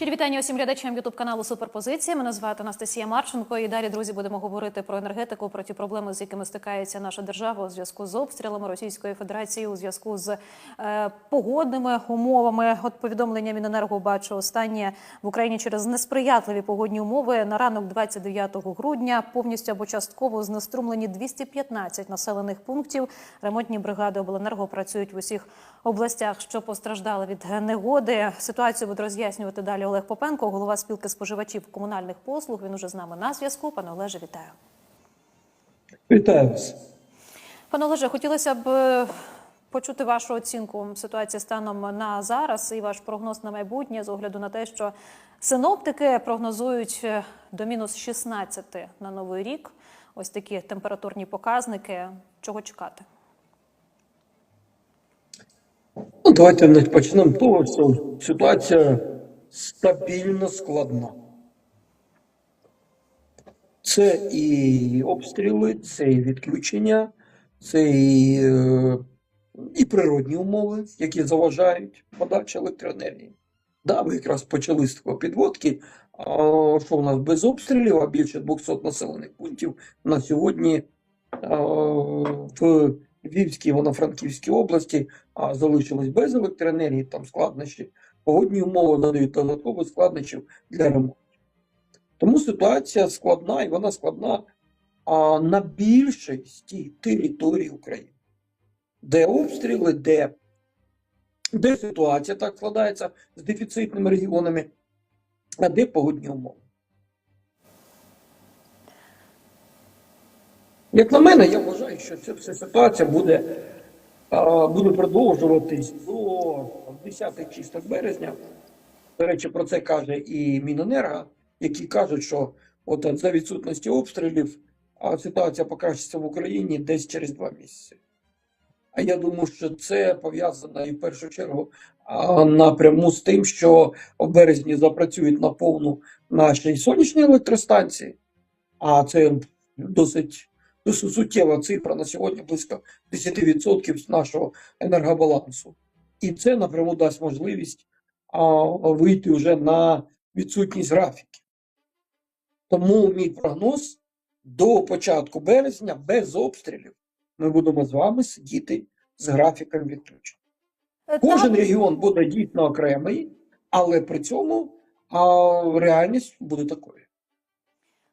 Щирі вітання усім глядачам Ютуб каналу Суперпозиція. Мене звати Анастасія Марченко. І далі, друзі, будемо говорити про енергетику, про ті проблеми, з якими стикається наша держава у зв'язку з обстрілами Російської Федерації, у зв'язку з е, погодними умовами. От повідомлення Міненерго бачу останнє в Україні через несприятливі погодні умови. На ранок 29 грудня повністю або частково знеструмлені 215 населених пунктів. Ремонтні бригади обленерго працюють в усіх областях, що постраждали від негоди. Ситуацію буде роз'яснювати далі Олег Попенко, голова спілки споживачів комунальних послуг. Він уже з нами на зв'язку. Пане Олеже, вітаю. Вітаю вас. Пане Олеже, хотілося б е, почути вашу оцінку ситуації станом на зараз і ваш прогноз на майбутнє з огляду на те, що синоптики прогнозують е, до мінус 16 на новий рік. Ось такі температурні показники. Чого чекати? Ну, давайте почнемо з того, що ситуація стабільно складна. Це і обстріли, це і відключення, це і, е, і природні умови, які заважають подачі електроенергії. Да, ви якраз почали з такої підводки. А, що у нас без обстрілів, а більше 200 населених пунктів на сьогодні а, в Львівській, Івано-Франківській області а, залишились без електроенергії, там складнощі. Погодні умови надають додаткових складнощів для ремонту. Тому ситуація складна, і вона складна а, на більшості території України, де обстріли, де, де ситуація так складається з дефіцитними регіонами, а де погодні умови. Як на мене, я вважаю, що ця вся ситуація буде, буде продовжуватись до 10 числа березня. До речі, про це каже і Міненерго, які кажуть, що от за відсутності обстрілів ситуація покращиться в Україні десь через два місяці. А я думаю, що це пов'язано і в першу чергу напряму з тим, що в березні запрацюють на повну наші сонячні електростанції, а це досить суттєва цифра на сьогодні близько 10% нашого енергобалансу. І це напряму дасть можливість а, вийти вже на відсутність графіків. Тому мій прогноз до початку березня без обстрілів ми будемо з вами сидіти з графіком відключень. Е, Кожен регіон буде дійсно окремий, але при цьому а, реальність буде такою.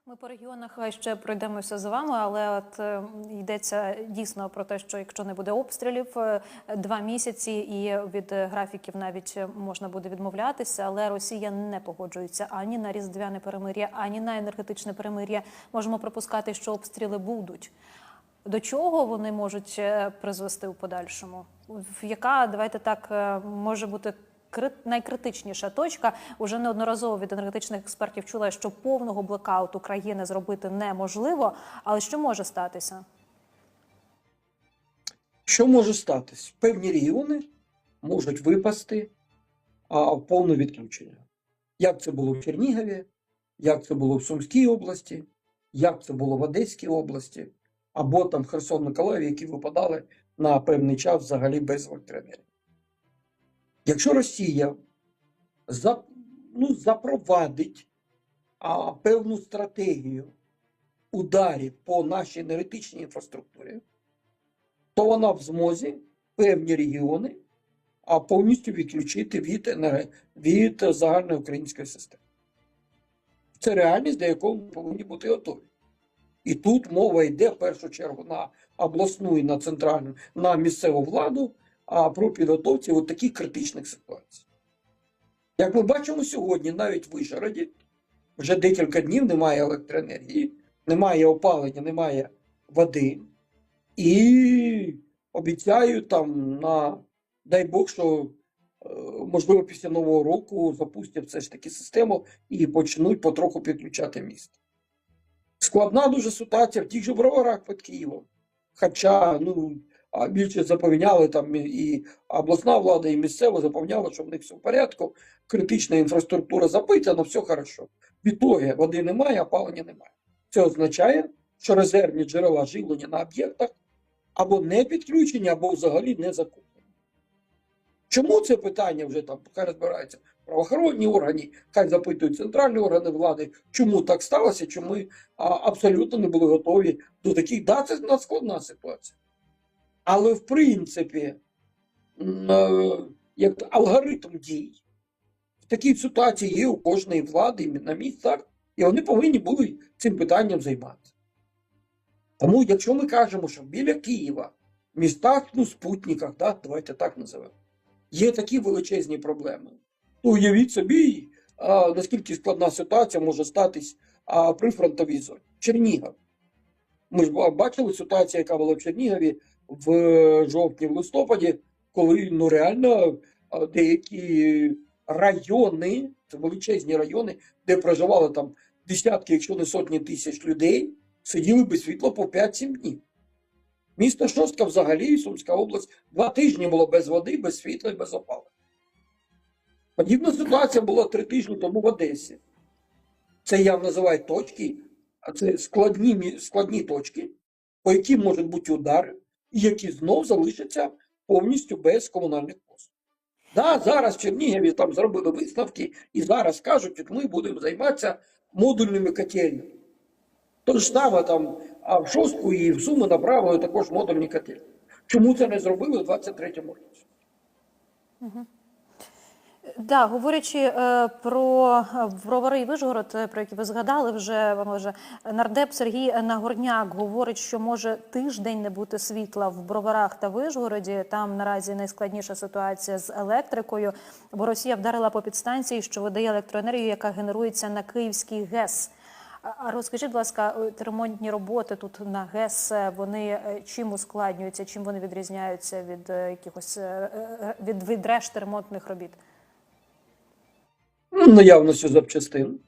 Ми по регіонах ще пройдемося з вами, але от е, йдеться дійсно про те, що якщо не буде обстрілів е, два місяці, і від графіків навіть можна буде відмовлятися, але Росія не погоджується ані на різдвяне перемир'я, ані на енергетичне перемир'я. Можемо припускати, що обстріли будуть. До чого вони можуть е, призвести у подальшому? В- Яка давайте так може бути найкритичніша точка? Уже неодноразово від енергетичних експертів чула, що повного блекауту країни зробити неможливо. Але що може статися? Що може статись? Певні регіони можуть випасти а, в повне відключення. Як це було в Чернігові, як це було в Сумській області, як це було в Одеській області, або там Херсон Миколаїві, які випадали на певний час взагалі без електроенергії. Якщо Росія за, ну, запровадить а, певну стратегію ударів по нашій енергетичній інфраструктурі, то вона в змозі певні регіони а повністю відключити від, від загальної української системи. Це реальність, до якої ми повинні бути готові. І тут мова йде в першу чергу на обласну і на центральну, на місцеву владу, а про підготовці от таких критичних ситуацій. Як ми бачимо сьогодні, навіть в Вишгороді вже декілька днів немає електроенергії, немає опалення, немає води. І обіцяють там на дай Бог, що е, можливо після нового року запустять все ж таки систему і почнуть потроху підключати місто. Складна дуже ситуація в тих же броварах під Києвом. Хоча ну, а більше запевняли там і- обласна влада, і місцева запевняла, що в них все в порядку, критична інфраструктура запитана, все хорошо. Відтоги води немає, опалення немає. Це означає, що резервні джерела живлення на об'єктах або не підключені, або взагалі не закуплені. Чому це питання вже там поки розбирається правоохоронні органи, хай запитують центральні органи влади, чому так сталося, чому ми а, абсолютно не були готові до таких. Да, це надскладна ситуація. Але в принципі, е, як алгоритм дій в такій ситуації є у кожної влади на місцях, і вони повинні були цим питанням займатися. Тому, якщо ми кажемо, що біля Києва, в містах, ну, спутниках, да, давайте так називемо, є такі величезні проблеми, то уявіть собі, а, наскільки складна ситуація може статись а, при фронтовій зоні. Чернігів. Ми ж бачили ситуацію, яка була в Чернігові в е, жовтні, в листопаді, коли ну реально деякі райони, це величезні райони, де проживали там десятки, якщо не сотні тисяч людей, сиділи без світла по 5-7 днів. Місто Шостка взагалі, Сумська область, два тижні було без води, без світла і без опалення. Подібна ситуація була три тижні тому в Одесі. Це я називаю точки, а це складні, складні точки, по яким можуть бути удари, які знов залишаться повністю без комунальних послуг. Да, зараз в Чернігові там зробили висновки і зараз кажуть, що ми будемо займатися модульними котельнями. То ж саме там, а в Шостку і в Суми направили також модульні котельні. Чому це не зробили в 23-му році? Да, говорячи е, про е, бровари і Вишгород, е, про які ви згадали, вже може нардеп Сергій Нагорняк говорить, що може тиждень не бути світла в броварах та Вишгороді. Там наразі найскладніша ситуація з електрикою, бо Росія вдарила по підстанції, що видає електроенергію, яка генерується на Київський ГЕС. А- розкажіть, будь ласка, ремонтні роботи тут на ГЕС е, вони е, чим ускладнюються, чим вони відрізняються від е, якихось е, е, від, від решти ремонтних робіт? Наявністю запчастин,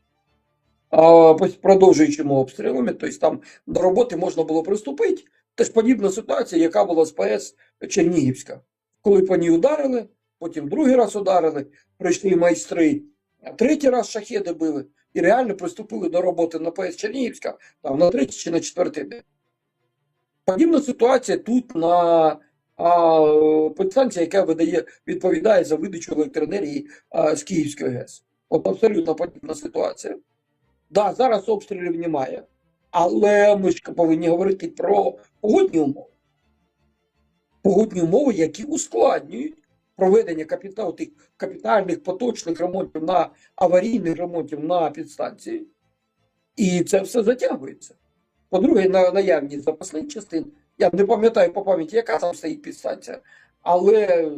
продовжуючими обстрілами, тобто там до роботи можна було приступити. Теж подібна ситуація, яка була з ПС Чернігівська. Коли по ній ударили, потім другий раз ударили, прийшли майстри, третій раз шахеди били і реально приступили до роботи на ПС Чернігівська там, на третій чи на четвертий день. Подібна ситуація тут на а, яка видає, відповідає за видачу електроенергії а, з Київської ГЕС. Абсолютно подібна ситуація. Да, зараз обстрілів немає, але ми ж повинні говорити про погодні умови. Погодні умови, які ускладнюють проведення капітал, тих капітальних поточних ремонтів на аварійних ремонтів на підстанції. І це все затягується. По-друге, на наявність запасних частин. Я не пам'ятаю по пам'яті, яка там стоїть підстанція, але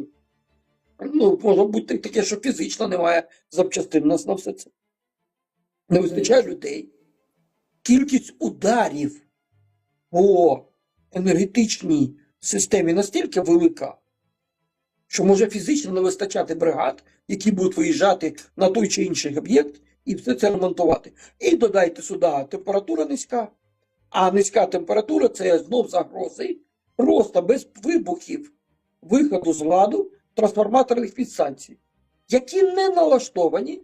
ну, може бути таке, що фізично немає запчастин у нас на все це. Не вистачає людей. Кількість ударів по енергетичній системі настільки велика, що може фізично не вистачати бригад, які будуть виїжджати на той чи інший об'єкт і все це ремонтувати. І додайте сюди температура низька, а низька температура це знов загрози просто без вибухів виходу з ладу трансформаторних підстанцій, які не налаштовані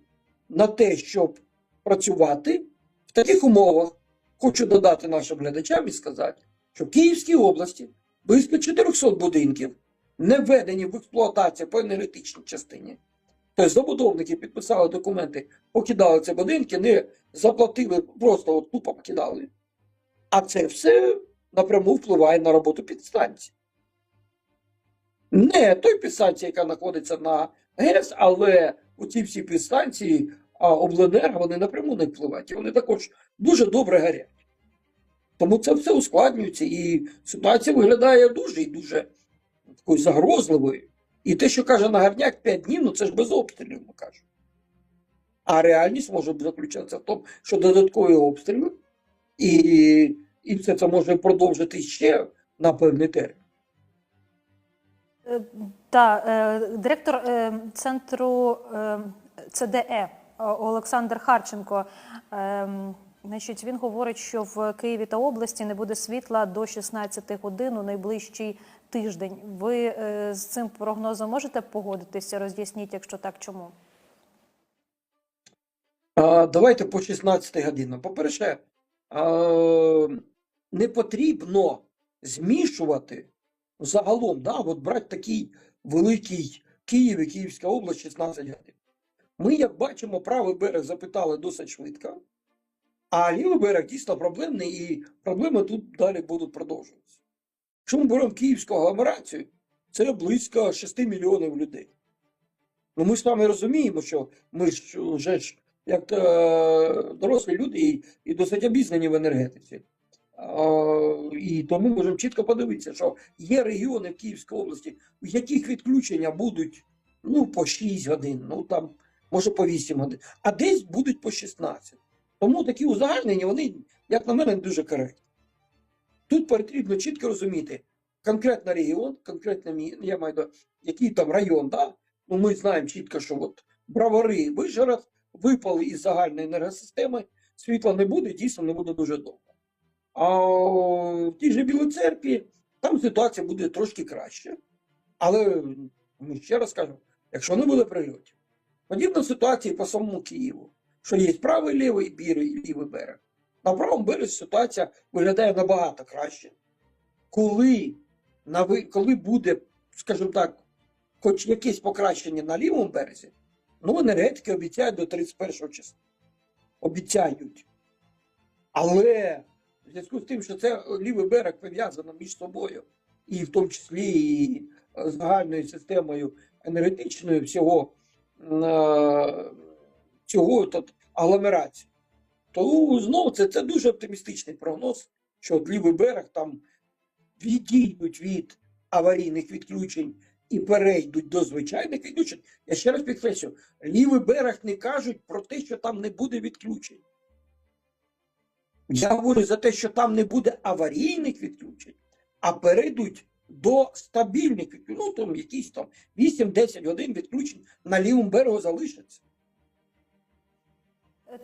на те, щоб працювати в таких умовах. Хочу додати нашим глядачам і сказати, що в Київській області близько 400 будинків не введені в експлуатацію по енергетичній частині. Тобто забудовники підписали документи, покидали ці будинки, не заплатили, просто от тупо покидали. А це все напряму впливає на роботу підстанції. Не той підстанції, яка знаходиться на ГЕС, але у ці всі підстанції а обленерго вони напряму не впливають. І вони також дуже добре горять. Тому це все ускладнюється, і ситуація виглядає дуже і дуже такою загрозливою. І те, що каже Нагарняк 5 днів, ну це ж без обстрілів, ми кажемо. А реальність може заключатися в тому, що додаткові обстріли, і, і все це може продовжити ще на певний термін. Е, Та е, директор е, центру ЦДЕ Олександр Харченко. е, Значить, він говорить, що в Києві та області не буде світла до 16 годин у найближчий тиждень. Ви з цим прогнозом можете погодитися? Роз'ясніть, якщо так, чому? Давайте по 16 годинам. По-перше, не потрібно змішувати загалом, да, от брати такий великий Київ і Київська область 16 годин. Ми, як бачимо, правий берег запитали досить швидко, а лівий берег дійсно проблемний, і проблеми тут далі будуть продовжуватися. Ми беремо київську агломерацію, це близько 6 мільйонів людей. Ну, ми з вами розуміємо, що ми ж вже ж як е, дорослі люди і, і досить обізнані в енергетиці. І тому можемо чітко подивитися, що є регіони в Київській області, в яких відключення будуть ну, по 6 годин, ну там, може по 8 годин, а десь будуть по 16. Тому такі узагальнення, вони, як на мене, дуже коректні. Тут потрібно чітко розуміти конкретно регіон, конкретно я маю увазі, який там район, да? ну ми знаємо чітко, що от бравари Вишгород випали із загальної енергосистеми, світла не буде, дійсно не буде дуже довго. А в тій же Білій церкві там ситуація буде трошки краще. Але ми ще раз кажемо, якщо не буде прильотів, подібна ситуація по самому Києву, що є правий лівий і лівий берег. На правому березі ситуація виглядає набагато краще. Коли, на коли буде, скажімо так, хоч якесь покращення на лівому березі, ну енергетики обіцяють до 31 числа. Обіцяють. Але в зв'язку з тим, що це лівий берег пов'язано між собою, і в тому числі і е, загальною системою енергетичною всього, е, всього тут, агломерації, то знову це, це дуже оптимістичний прогноз, що от лівий берег там відійдуть від аварійних відключень і перейдуть до звичайних відключень. Я ще раз підкреслю, лівий берег не кажуть про те, що там не буде відключень. Я говорю за те, що там не буде аварійних відключень, а перейдуть до стабільних відключень. Ну, там якісь там 8-10 годин відключень на лівому берегу залишаться.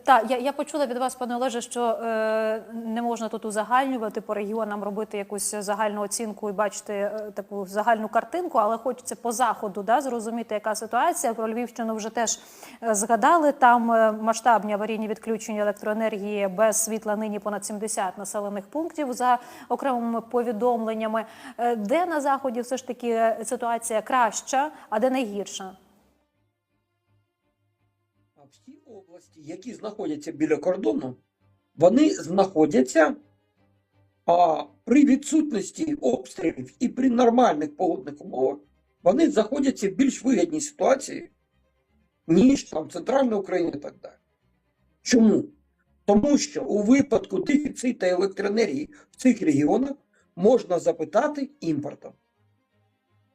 Так, я, я почула від вас, пане Олеже, що е, не можна тут узагальнювати по регіонам, робити якусь загальну оцінку і бачити е, таку загальну картинку, але хочеться по заходу да, зрозуміти, яка ситуація. Про Львівщину вже теж е, згадали. Там е, масштабні аварійні відключення електроенергії без світла нині понад 70 населених пунктів за окремими повідомленнями. Е, де на заході все ж таки ситуація краща, а де найгірша? Які знаходяться біля кордону, вони знаходяться а, при відсутності обстрілів і при нормальних погодних умовах, вони знаходяться в більш вигідній ситуації, ніж там Центральна Україна і так далі. Чому? Тому що у випадку дефіциту електроенергії в цих регіонах можна запитати імпортом.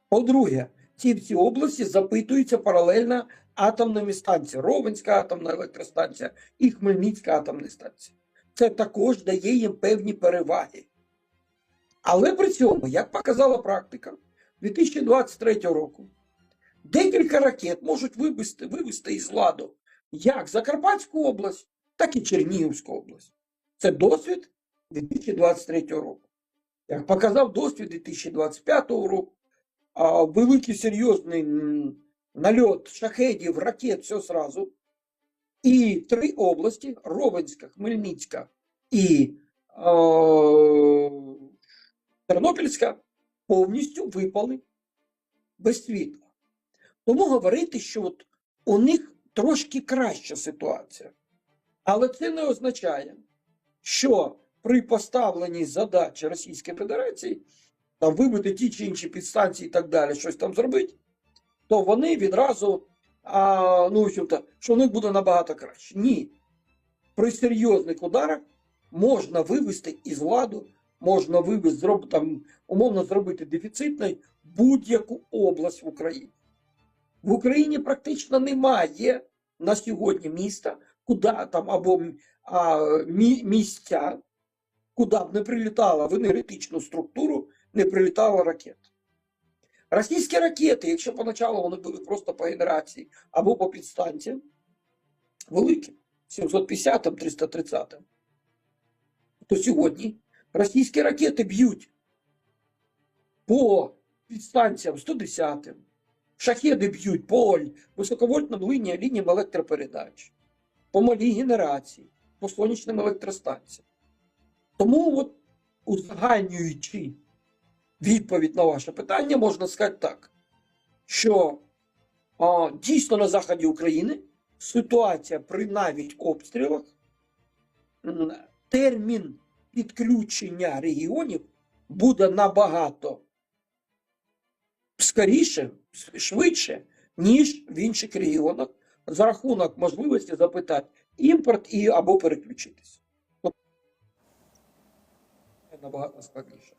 По-друге, ці всі області запитуються паралельно атомними станціями. Ровенська атомна електростанція і Хмельницька атомна станція. Це також дає їм певні переваги. Але при цьому, як показала практика, 2023 року декілька ракет можуть вивести, вивести із ладу як Закарпатську область, так і Чернігівську область. Це досвід 2023 року. Як показав досвід 2025 року, великий серйозний нальот шахедів, ракет, все сразу. І три області: Ровенська, Хмельницька і е, Тернопільська, повністю випали без світла. Тому говорити, що от у них трошки краща ситуація. Але це не означає, що при поставленні задачі Російської Федерації там вибити ті чи інші підстанції і так далі, щось там зробити, то вони відразу, а, ну, в общем-то, що в них буде набагато краще. Ні. При серйозних ударах можна вивести із ладу, можна вивести, зроб, там, умовно зробити дефіцитною будь-яку область в Україні. В Україні практично немає на сьогодні міста, куди там або а, мі, місця, куди б не прилітала в енергетичну структуру, не прилітала ракета. Російські ракети, якщо поначалу вони були просто по генерації або по підстанціям, великі, 750 330 то сьогодні російські ракети б'ють по підстанціям 110 шахеди б'ють по високовольтним лініям, лініям електропередач, по малій генерації, по сонячним електростанціям. Тому, от, узагальнюючи відповідь на ваше питання, можна сказати так, що а, дійсно на заході України ситуація при навіть обстрілах, термін підключення регіонів буде набагато скоріше, швидше, ніж в інших регіонах, за рахунок можливості запитати імпорт і або переключитися. Тобто, Набагато складніше.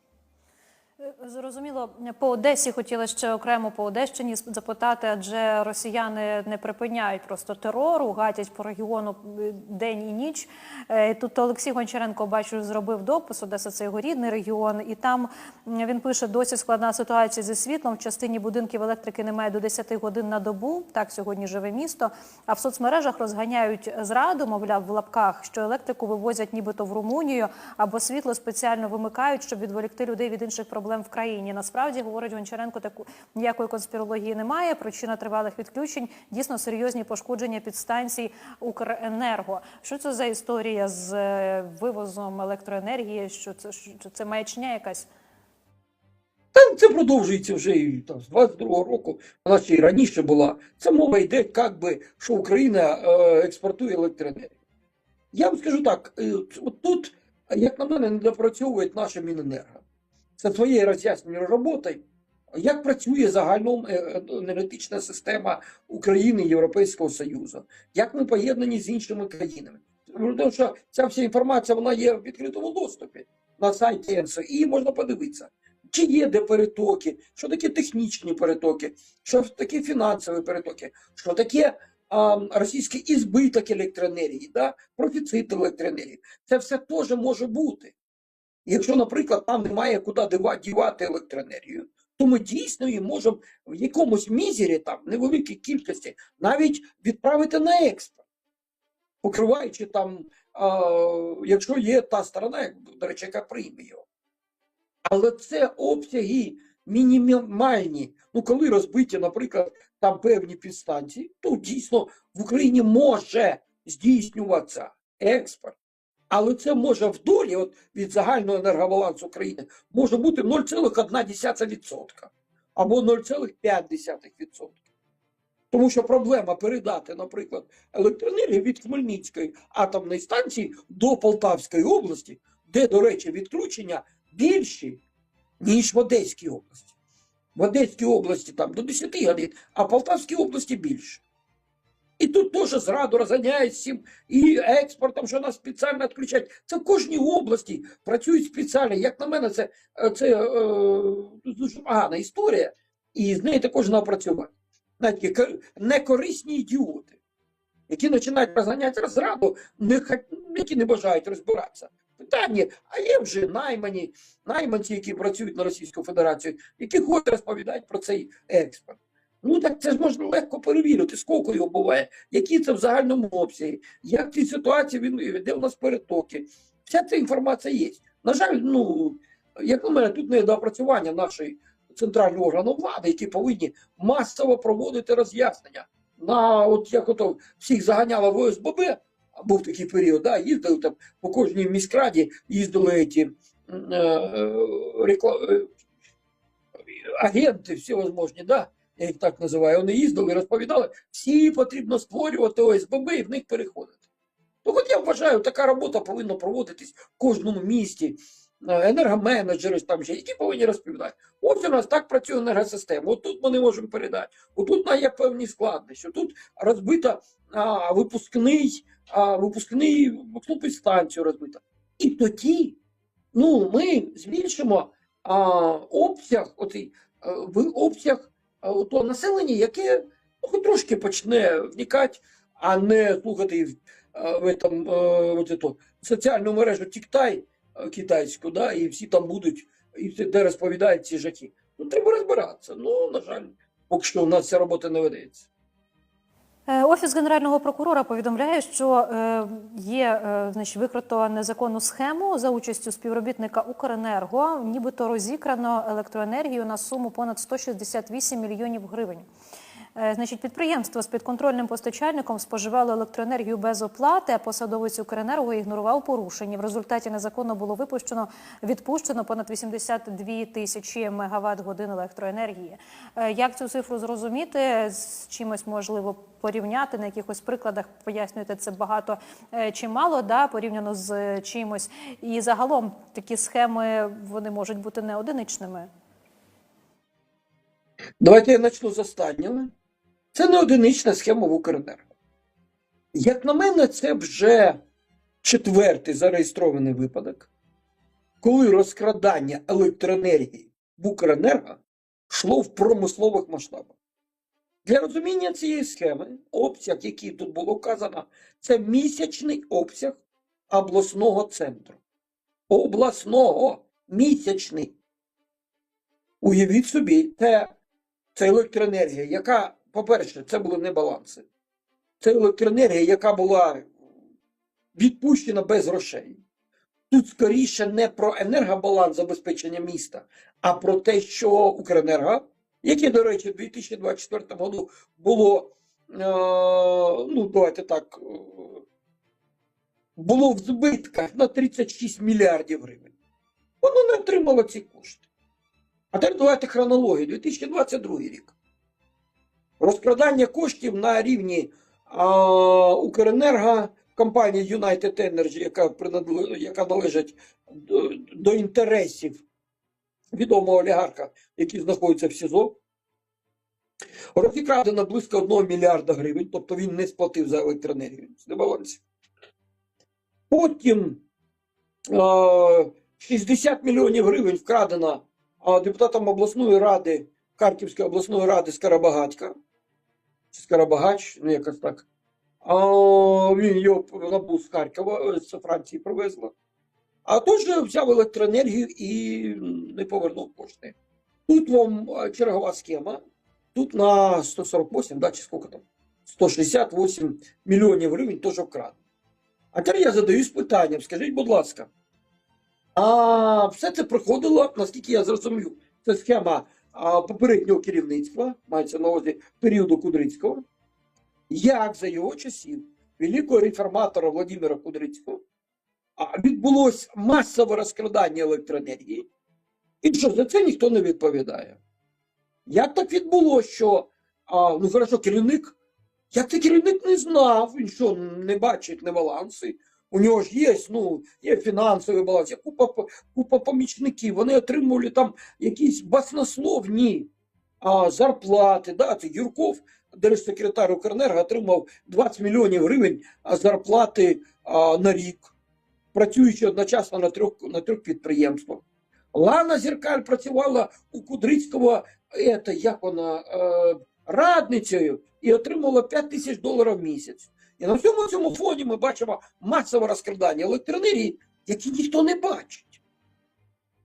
Е, Зрозуміло, по Одесі хотіла ще окремо по Одещині запитати, адже росіяни не припиняють просто терору, гатять по регіону е, день і ніч. Е, Тут Олексій Гончаренко бачу, зробив допис. Одеса це його рідний регіон, і там він пише: досі складна ситуація зі світлом. В частині будинків електрики немає до 10 годин на добу. Так сьогодні живе місто. А в соцмережах розганяють зраду, мовляв, в лапках, що електрику вивозять нібито в Румунію, або світло спеціально вимикають, щоб відволікти людей від інших проблем в країні. Насправді говорить Гончаренко, таку ніякої конспірології немає. Причина тривалих відключень дійсно серйозні пошкодження підстанцій Укренерго. Що це за історія з е, вивозом електроенергії? Що це що це маячня якась? Та це продовжується вже там, з 22-го року, вона ще й раніше була. Це мова йде, як би, що Україна е, експортує електроенергію. Я вам скажу так: е, от тут, як на мене, не допрацьовує наша Міненерго. Це своєю роз'ясненою роботою, як працює загальна е, енергетична система України і Європейського Союзу, як ми поєднані з іншими країнами. Тому що ця вся інформація вона є в відкритому доступі на сайті ЕНСО, і можна подивитися. Чи є де перетоки, що таке технічні перетоки, що таке фінансові перетоки, що таке а, російський ізбиток електроенергії, да? профіцит електроенергії. Це все теж може бути. Якщо, наприклад, нам немає куди дівати електроенергію, то ми дійсно її можемо в якомусь мізері, там, невеликій кількості, навіть відправити на експорт, покриваючи там, а, якщо є та сторона, до речі, яка прийме його. Але це обсяги мінімальні. Ну, коли розбиті, наприклад, там певні підстанції, то дійсно в Україні може здійснюватися експорт. Але це може в долі от, від загального енергобалансу України може бути 0,1% або 0,5%. Тому що проблема передати, наприклад, електроенергію від Хмельницької атомної станції до Полтавської області, де, до речі, відключення більші, ніж в Одеській області. В Одеській області там до 10 годин, а в Полтавській області більше. І тут теж зраду розганяють всім і експортом, що нас спеціально відключають. Це в кожній області працюють спеціально. Як на мене, це, е, це е, дуже погана історія, і з неї також треба працювати. Знаєте, некорисні ідіоти, які починають розганяти зраду, не, які не бажають розбиратися. Питання, а є вже наймані, найманці, які працюють на Російську Федерацію, які хочуть розповідають про цей експорт. Ну так це ж можна легко перевірити, скільки його буває, які це в загальному обсязі, як ці ситуації він де у нас перетоки. Вся ця інформація є. На жаль, ну як на мене, тут не допрацювання нашої центрального органу влади, які повинні масово проводити роз'яснення. На от як ото всіх заганяло в ОСББ, був такий період, да, їздили там по кожній міськраді, їздили ці е, е, рекла- е, агенти всевозможні, да, я їх так називаю, вони їздили, розповідали, всі потрібно створювати ОСББ і в них переходити. То от я вважаю, така робота повинна проводитись в кожному місті. Е, Енергоменеджери там ще, які повинні розповідати. Ось у нас так працює енергосистема. От тут ми не можемо передати. Отут на є певні складнощі. Тут розбита а, випускний, а, випускний випускну підстанцію розбита. І тоді ну, ми збільшимо а, обсяг, оцей, е, в обсяг е, того населення, яке ну, хоч трошки почне вникати, а не слухати в, е, в этом, е, от эту соціальну мережу Тіктай е, китайську, да, і всі там будуть, і де розповідають ці жахи. Ну, треба розбиратися. Ну, на жаль, поки що у нас ця робота не ведеться. Е, Офіс генерального прокурора повідомляє, що е, є е, значить, викрито незаконну схему за участю співробітника Укренерго, нібито розікрано електроенергію на суму понад 168 мільйонів гривень. Е, Значить, підприємство з підконтрольним постачальником споживало електроенергію без оплати, а посадовець Укренерго ігнорував порушення. В результаті незаконно було випущено відпущено понад 82 тисячі мегаватт годин електроенергії. Е, Як цю цифру зрозуміти? З чимось можливо порівняти на якихось прикладах, пояснюєте це багато е, чи мало, да, порівняно з чимось. І загалом такі схеми вони можуть бути не одиничними. Давайте я почну з останнього. Це не одинична схема в Укренерго. Як на мене, це вже четвертий зареєстрований випадок, коли розкрадання електроенергії в Укренерго йшло в промислових масштабах. Для розуміння цієї схеми, обсяг, який тут було вказано, це місячний обсяг обласного центру. Обласного місячний. Уявіть собі, це, це електроенергія, яка, по-перше, це були не баланси. Це електроенергія, яка була відпущена без грошей. Тут скоріше не про енергобаланс забезпечення міста, а про те, що Укренерго, яке, до речі, у 2024 році було, е, ну, давайте так, е, було в збитках на 36 мільярдів гривень. Воно не отримало ці кошти. А тепер давайте хронологію. 2022 рік. Розкрадання коштів на рівні а, Укренерго, компанії United Energy, яка, яка належить до, до інтересів відомого олігарха, який знаходиться в СІЗО. Розікрадено близько 1 мільярда гривень, тобто він не сплатив за електроенергію з. Потім е, 60 мільйонів гривень вкрадено а, депутатом обласної ради, Харківської обласної ради Скарабагатька. Чи Скарабагач, ну якось так. А, він його в з Харкова, е, з Франції привезло. А теж взяв електроенергію і не повернув кошти. Тут вам е, чергова схема. Тут на 148, да, чи скільки там? 168 мільйонів гривень теж вкрадено. А тепер я задаюсь питанням, скажіть, будь ласка, а все це проходило, наскільки я зрозумів, це схема попереднього керівництва, мається на увазі періоду Кудрицького, як за його часів великого реформатора Владимира Кудрицького відбулось масове розкрадання електроенергії, і що за це ніхто не відповідає. Як так відбулося, що ну хорошо, керівник, як це керівник не знав, він що не бачить не баланси, у нього ж є, ну, є фінансовий баланс, є купа, купа помічників, вони отримували там якісь баснословні а, зарплати. Да? Це Юрков, держсекретар Укренерго, отримав 20 мільйонів гривень зарплати а, на рік, працюючи одночасно на трьох, на трьох підприємствах. Лана Зеркаль працювала у Кудрицького, ета, як вона, е, радницею і отримувала 5 тисяч доларів в місяць. І на всьому цьому фоні ми бачимо масове розкрадання електроенергії, які ніхто не бачить.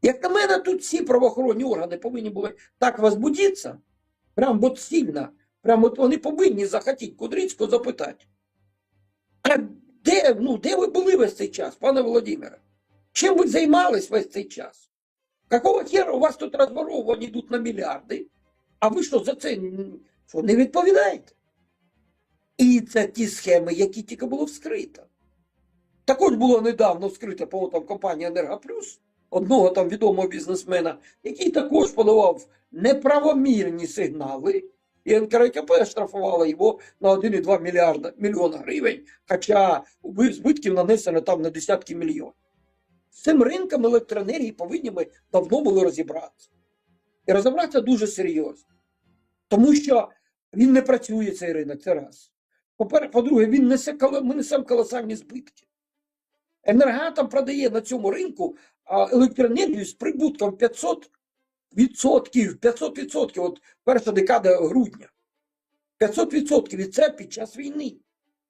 Як на мене, тут всі правоохоронні органи повинні були так возбудитися, прям от сильно, прям от вони повинні захотіти Кудрицького запитати. А де, ну, де ви були весь цей час, пане Володимире? Чим ви займались весь цей час? Какого хера у вас тут розворовування йдуть на мільярди, а ви що за це що, не відповідаєте? І це ті схеми, які тільки було вскрито. Також було недавно вскрито по там компанія Енергоплюс, одного там відомого бізнесмена, який також подавав неправомірні сигнали, і НКРКП штрафувала його на 1,2 мільярда мільйона гривень, хоча збитків нанесено там на десятки мільйонів. З цим ринком електроенергії повинні ми давно були розібратися. І розібратися дуже серйозно. Тому що він не працює цей ринок, це раз. Попер- По-друге, він несе, ми несемо колосальні збитки. Енергатом продає на цьому ринку електроенергію з прибутком 500 відсотків, 500 відсотків, от перша декада грудня. 500 відсотків, і це під час війни.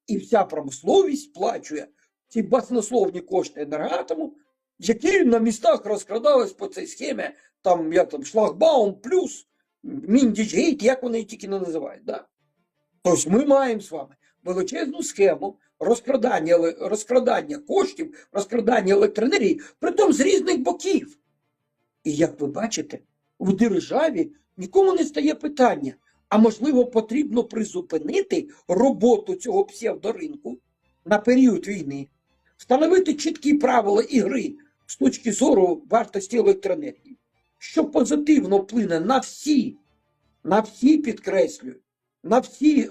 І вся промисловість сплачує ці баснословні кошти енергатому, які на містах розкрадались по цій схемі, там, як там, шлагбаум плюс, міндічгейт, як вони тільки не називають. Да? Тобто ми маємо з вами величезну схему розкрадання, розкрадання коштів, розкрадання електроенергії, притом з різних боків. І як ви бачите, в державі нікому не стає питання, А можливо, потрібно призупинити роботу цього псевдоринку на період війни, встановити чіткі правила ігри з точки зору вартості електроенергії, що позитивно вплине на всі, на всі підкреслюю, на всі е,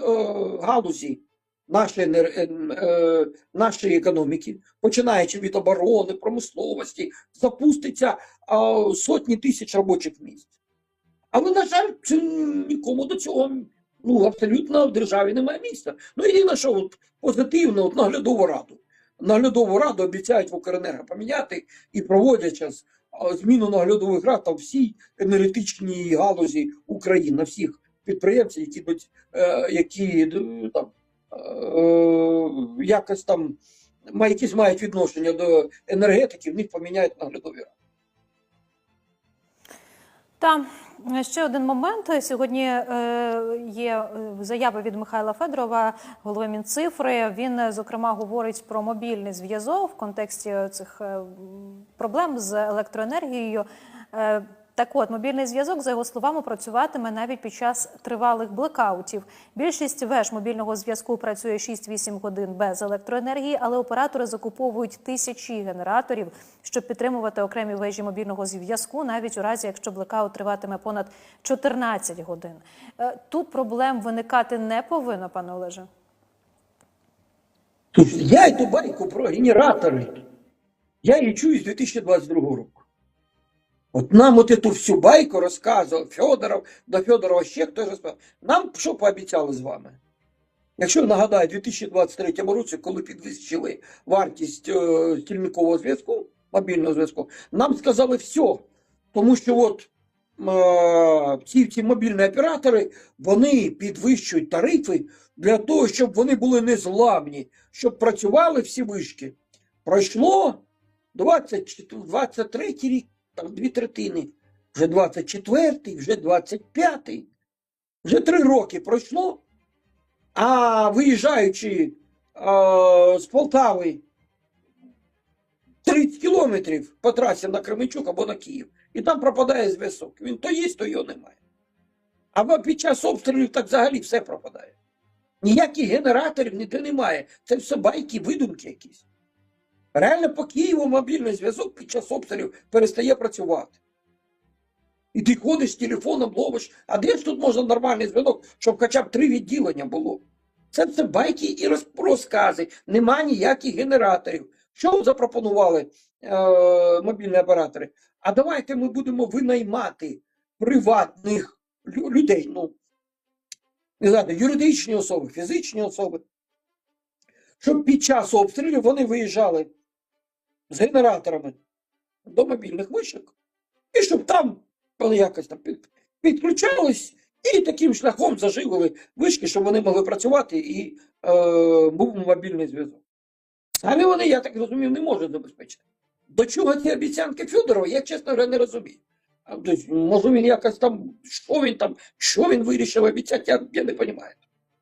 галузі нашої, енер- е, нашої економіки, починаючи від оборони, промисловості, запуститься е, сотні тисяч робочих місць. Але, на жаль, нікому до цього ну, абсолютно в державі немає місця. Ну, єдине, що от, позитивно, от, наглядову раду. Наглядову раду обіцяють в Укренерго поміняти і проводять зараз зміну наглядових рад та всій енергетичній галузі України, на всіх підприємців, які, е, які там, е, якось там якісь мають відношення до енергетики, в них поміняють наглядові ради. Та ще один момент. Сьогодні е, є заява від Михайла Федорова, голови Мінцифри. Він зокрема говорить про мобільний зв'язок в контексті цих проблем з електроенергією. Так от, мобільний зв'язок, за його словами, працюватиме навіть під час тривалих блекаутів. Більшість веж мобільного зв'язку працює 6-8 годин без електроенергії, але оператори закуповують тисячі генераторів, щоб підтримувати окремі вежі мобільного зв'язку, навіть у разі, якщо блекаут триватиме понад 14 годин. Е, Тут проблем виникати не повинно, пане Олеже. Я эту байку про генератори, я її чую з 2022 року. От нам от эту всю байку розказував Федоров, до Федорова ще хтось розказав. Нам що пообіцяли з вами? Якщо нагадаю, у 2023 році, коли підвищили вартість е, стільникового зв'язку, мобільного зв'язку, нам сказали все. Тому що от е, ці, ці мобільні оператори вони підвищують тарифи для того, щоб вони були незламні, щоб працювали всі вишки. Пройшло 20, 23 рік, там дві третини, вже 24-й, вже 25-й. вже три роки пройшло. А виїжджаючи е, з Полтави 30 кілометрів по трасі на Кременчук або на Київ, і там пропадає зв'язок. Він то є, то його немає. А під час обстрілів так взагалі все пропадає. Ніяких генераторів ніде немає. Це все байки, видумки якісь. Реально по Києву мобільний зв'язок під час обстрілів перестає працювати. І ти ходиш з телефоном, ловиш. А де ж тут можна нормальний зв'язок, щоб хоча б три відділення було? Це все байки і розкази. Нема ніяких генераторів. Що запропонували е, мобільні оператори? А давайте ми будемо винаймати приватних людей. Ну, не знаю, юридичні особи, фізичні особи, щоб під час обстрілів вони виїжджали з генераторами до мобільних вишок, і щоб там вони якось там підключались і таким шляхом заживили вишки, щоб вони могли працювати і е, був мобільний зв'язок. Самі вони, я так розумів, не можуть забезпечити. До чого ці обіцянки Федорова, я чесно говоря, не розумію. Може він якось там, що він там, що він вирішив обіцяти, я, я не розумію.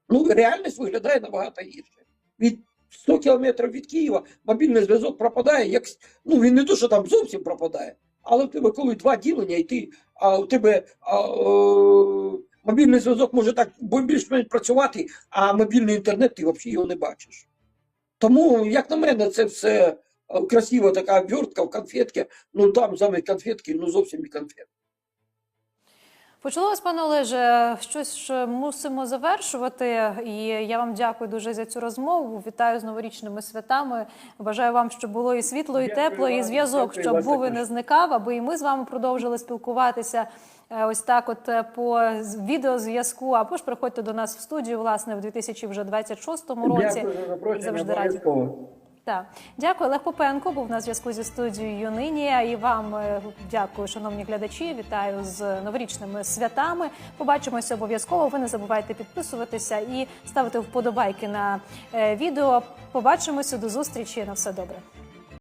Ну, реальність виглядає набагато гірше. Від 100 кілометрів від Києва мобільний зв'язок пропадає, як ну він не то, що там зовсім пропадає, але в тебе коли два ділення, і ти а у тебе а, е, мобільний зв'язок може так більш-менш працювати, а мобільний інтернет ти взагалі його не бачиш. Тому, як на мене, це все е, красива така обвертка в конфетки. Ну там замість конфетки, ну зовсім не конфетки. Почулось, пане Олеже, щось мусимо завершувати. І я вам дякую дуже за цю розмову. Вітаю з новорічними святами. Бажаю вам, щоб було і світло, і Дякую тепло, і зв'язок, щоб був і не зникав, аби і ми з вами продовжили спілкуватися. е, Ось так, от е, по відеозв'язку, або ж приходьте до нас в студію, власне, в 2026 році. Дякую за запрошення, Завжди раді. Так, дякую. Олег Попенко був на зв'язку зі студією нині. І вам е, дякую, шановні глядачі. Вітаю з новорічними святами. Побачимося обов'язково. Ви не забувайте підписуватися і ставити вподобайки на е, відео. Побачимося до зустрічі. На все добре.